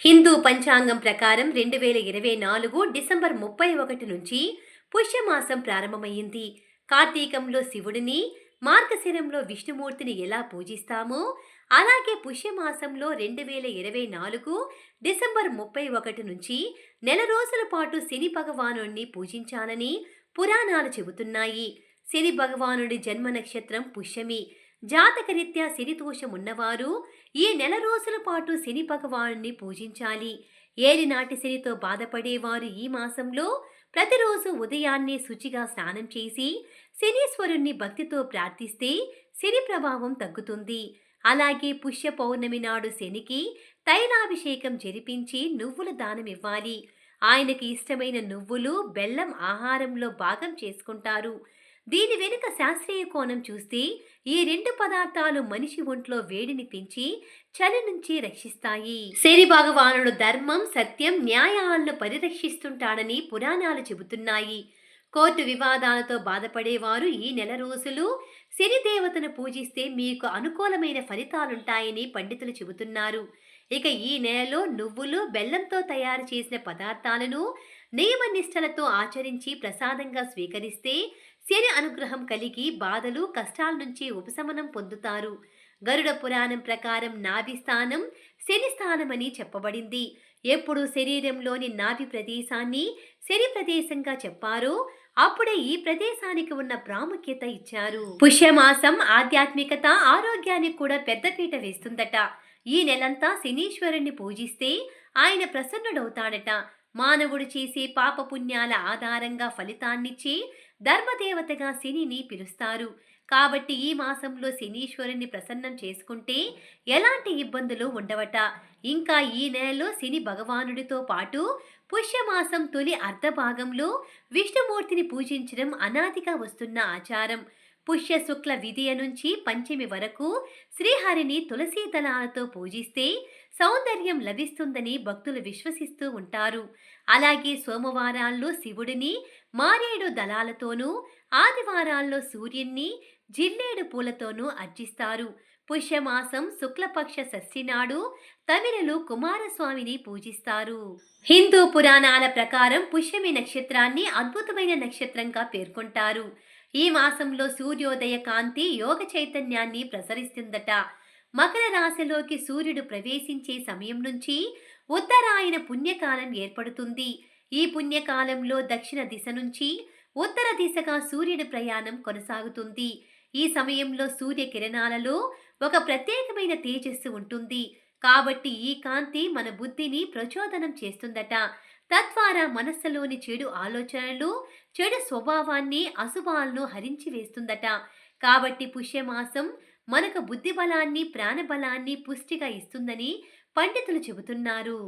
హిందూ పంచాంగం ప్రకారం రెండు వేల ఇరవై నాలుగు డిసెంబర్ ముప్పై ఒకటి నుంచి పుష్యమాసం ప్రారంభమైంది కార్తీకంలో శివుడిని మార్గశిరంలో విష్ణుమూర్తిని ఎలా పూజిస్తామో అలాగే పుష్యమాసంలో రెండు వేల ఇరవై నాలుగు డిసెంబర్ ముప్పై ఒకటి నుంచి నెల రోజుల పాటు శని భగవానుణ్ణి పూజించాలని పురాణాలు చెబుతున్నాయి. శని భగవానుడి జన్మ నక్షత్రం పుష్యమి. జాతకరీత్యా శని దోషం ఉన్నవారు ఈ నెల రోజుల పాటు శని భగవాను పూజించాలి. ఏలినాటి శనితో బాధపడేవారు ఈ మాసంలో ప్రతిరోజు ఉదయాన్నే శుచిగా స్నానం చేసి శనీశ్వరుణ్ణి భక్తితో ప్రార్థిస్తే శని ప్రభావం తగ్గుతుంది. అలాగే పుష్య పౌర్ణమి నాడు శనికి తైలాభిషేకం జరిపించి నువ్వుల దానం ఇవ్వాలి. ఆయనకి ఇష్టమైన నువ్వులు బెల్లం ఆహారంలో భాగం చేసుకుంటారు. దీని వెనుక శాస్త్రీయ కోణం చూస్తే ఈ రెండు పదార్థాలు మనిషి ఒంట్లో వేడిని పెంచి చలి నుంచి రక్షిస్తాయి. శని భగవానుడు ధర్మం సత్యం న్యాయాలను పరిరక్షిస్తుంటాడని పురాణాలు చెబుతున్నాయి. కోర్టు వివాదాలతో బాధపడేవారు ఈ నెల రోజులు శనిదేవతను పూజిస్తే మీకు అనుకూలమైన ఫలితాలుంటాయని పండితులు చెబుతున్నారు. ఇక ఈ నెలలో నువ్వులు బెల్లంతో తయారు చేసిన పదార్థాలను నియమ నిష్టలతో ఆచరించి ప్రసాదంగా స్వీకరిస్తే శని అనుగ్రహం కలిగి బాధలు కష్టాల నుంచి ఉపశమనం పొందుతారు. గరుడ పురాణం ప్రకారం నాభి స్థానం శని స్థానమని చెప్పబడింది. ఎప్పుడు శరీరంలోని నాభి ప్రదేశాన్ని శని ప్రదేశంగా చెప్పారో అప్పుడే ఈ ప్రదేశానికి ఉన్న ప్రాముఖ్యత ఇచ్చారు. పుష్యమాసం ఆధ్యాత్మికత ఆరోగ్యానికి కూడా పెద్దపీట వేస్తుందట. ఈ నెలంతా శనీశ్వరుణ్ణి పూజిస్తే ఆయన ప్రసన్నుడవుతాడట. మానవుడు చేసే పాపపుణ్యాల ఆధారంగా ఫలితాన్నిచ్చి ధర్మదేవతగా శనిని పిలుస్తారు. కాబట్టి ఈ మాసంలో శనీశ్వరుని ప్రసన్నం చేసుకుంటే ఎలాంటి ఇబ్బందులు ఉండవట. ఇంకా ఈ నెలలో శని భగవానుడితో పాటు పుష్యమాసం తొలి అర్ధభాగంలో విష్ణుమూర్తిని పూజించడం అనాదిగా వస్తున్న ఆచారం. పుష్య శుక్ల విధియ నుంచి పంచమి వరకు శ్రీహరిని తులసీ దళాలతో పూజిస్తే సౌందర్యం లభిస్తుందని భక్తులు విశ్వసిస్తూ ఉంటారు. అలాగే సోమవారాల్లో శివుడిని మారేడు దళాలతోనూ ఆదివారాల్లో సూర్యున్ని జిల్లేడు పూలతోనూ అర్చిస్తారు. పుష్యమాసం శుక్లపక్ష షష్ఠి తమిళలు కుమారస్వామిని పూజిస్తారు. హిందూ పురాణాల ప్రకారం పుష్యమి నక్షత్రాన్ని అద్భుతమైన నక్షత్రంగా పేర్కొంటారు. ఈ మాసంలో సూర్యోదయ కాంతి యోగ చైతన్యాన్ని ప్రసరిస్తుందట. మకర రాశిలోకి సూర్యుడు ప్రవేశించే సమయం నుంచి ఉత్తరాయణ పుణ్యకాలం ఏర్పడుతుంది. ఈ పుణ్యకాలంలో దక్షిణ దిశ నుంచి ఉత్తర దిశగా సూర్యుడి ప్రయాణం కొనసాగుతుంది. ఈ సమయంలో సూర్య కిరణాలలో ఒక ప్రత్యేకమైన తేజస్సు ఉంటుంది. కాబట్టి ఈ కాంతి మన బుద్ధిని ప్రచోదనం చేస్తుందట. తద్వారా మనస్సులోని చెడు ఆలోచనలు చెడు స్వభావాన్ని అశుభాలను హరించి వేస్తుందట. కాబట్టి పుష్యమాసం మనకు బుద్ధి బలాన్ని ప్రాణబలాన్ని పుష్టిగా ఇస్తుందని పండితులు చెబుతున్నారు.